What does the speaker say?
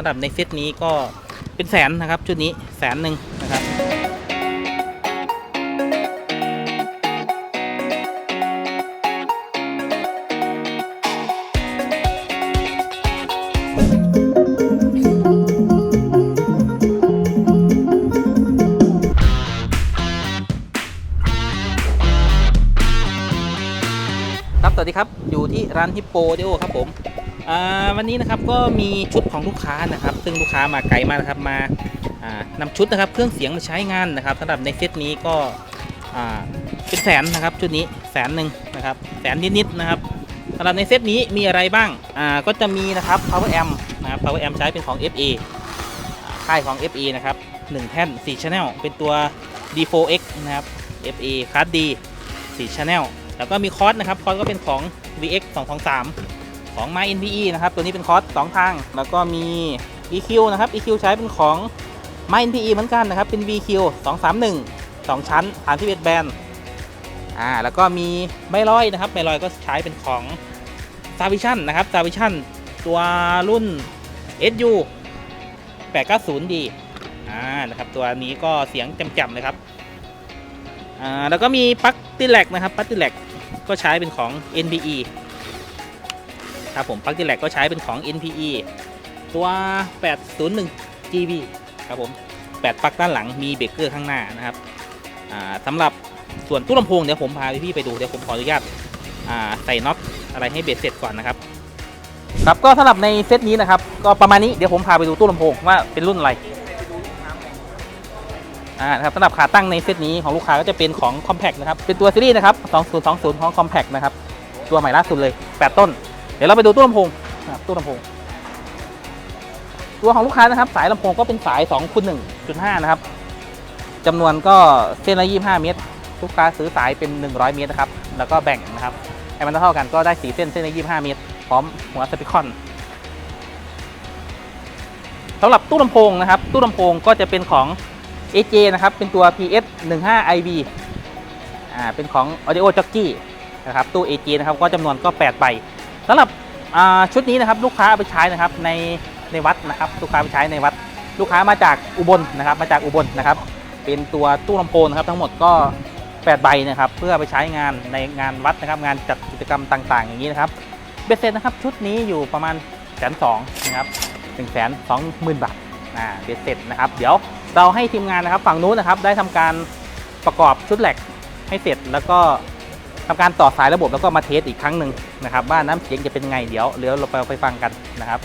สำหรับในเซตนี้ก็เป็นแสนนะครับ ชุดนี้แสนหนึ่งนะครับ ครับสวัสดีครับ อยู่ที่ร้านฮิปโปเดโอครับผม วันนี้นะครับก็มีชุดของลูกค้านะครับ ซึ่งลูกค้ามาไกลมากนะครับมาานำชุดนะครับเครื่องเสียงมาใช้งานนะครับสำหรับในเซตนี้ก็เป็นแสนนะครับชุดนี้แสนหนึ่งนะครับแสนนิดๆนะครับสำหรับในเซตนี้มีอะไรบ้างาก็จะมีนะครับ power amp นะครับ power amp ใช้เป็นของ FA ค่ายของ FA นะครับ1แท่น4 channel เป็นตัว D4X นะครับ FA คัส D 4 channel แล้วก็มีคอร์สนะครับคอร์สก็เป็นของ VX 223 ของ My NPE นะครับ ตัวนี้เป็นคอร์ส2ทาง แล้วก็มี EQ นะครับ EQ ใช้เป็นของ My NPE เหมือนกันนะครับ เป็น VQ 231 2 ชั้นฐานที่เแบนอ่า แล้วก็มีไม่ลอยนะครับไม่ลอยก็ใช้เป็นของ s a v i s i o n นะครับ s a v i s i o n ตัวรุ่น SU 890D อ่า นะครับ ตัวนี้ก็เสียงแจ่มๆเลยครับ อ่า แล้วก็มีปลั๊กติแลกนะครับปลั๊กติแลกก็ใช้เป็นของ NPE ครับผมปลั๊กติแลกก็ใช้เป็นของ NPE ตัว 801 GB ครับผม8ปลั๊กด้านหลังมีเบรกเกอร์ข้างหน้านะครับสำหรับส่วนตู้ลำโพงเดี๋ยวผมพาพี่ๆไปดูเดี๋ยวผมขออนุญาตใส่น็อตอะไรให้เบ็ดเสร็จก่อนนะครับครับก็สำหรับในเซตนี้นะครับ ก็ประมาณนี้เดี๋ยวผมพาไปดูตู้ลำโพงว่าเป็นรุ่นอะไรอ่านะครับสำหรับขาตั้งในเซตนี้ของลูกค้าก็จะเป็นของ Compact นะครับ เป็นตัวซีรีส์นะครับ 2020 ของ Compact นะครับ ตัวใหม่ล่าสุดเลย 8 ต้น เดี๋ยวเราไปดูตู้ลำโพงนะครับตู้ลำโพง ตัวของลูกค้านะครับ สายลำโพงก็เป็นสาย2คูณ1.5 นะครับจำนวนก็เส้นละ 25 เมตร ลูกค้าซื้อสายเป็น 100 เมตรนะครับ แล้วก็แบ่งนะครับให้มันเท่าๆกันก็ได้4เส้นเส้นละ 25 เมตร พร้อมหัวสปีคอนสำหรับตู้ลำโพงนะครับ ตู้ลำโพงก็จะเป็นของ AJ นะครับ เป็นตัว PS 15 IB อ่า เป็นของ Audio Jockey นะครับ ตู้ AJ นะครับ ก็จำนวนก็ 8 ใบ สำหรับชุดนี้นะครับลูกค้าเอาไปใช้นะครับในในวัดนะครับลูกค้าไปใช้ในวัด ลูกค้ามาจากอุบลนะครับ มาจากอุบลนะครับ เป็นตัวตู้ลำโพงนะครับ ทั้งหมดก็8ใบนะครับเพื่อไปใช้งานในงานวัดนะครับ งานจัดกิจกรรมต่าง ๆ อย่างนี้นะครับเบ็ดเสร็จนะครับชุดนี้อยู่ประมาณแสนสองนะครับหนึ่งแสนสองหมื่นบาทอ่าเบ็ดเสร็จนะครับ เดี๋ยวเราให้ทีมงานนะครับฝั่งนู้นนะครับได้ทำการประกอบชุดแหลกให้เสร็จแล้วก็ ทำการต่อสายระบบแล้วก็มาเทสอีกครั้งหนึ่งนะครับว่าน้ำเสียงจะเป็นไงเดี๋ยวเดี๋ยวเราไปไปฟังกันนะครับ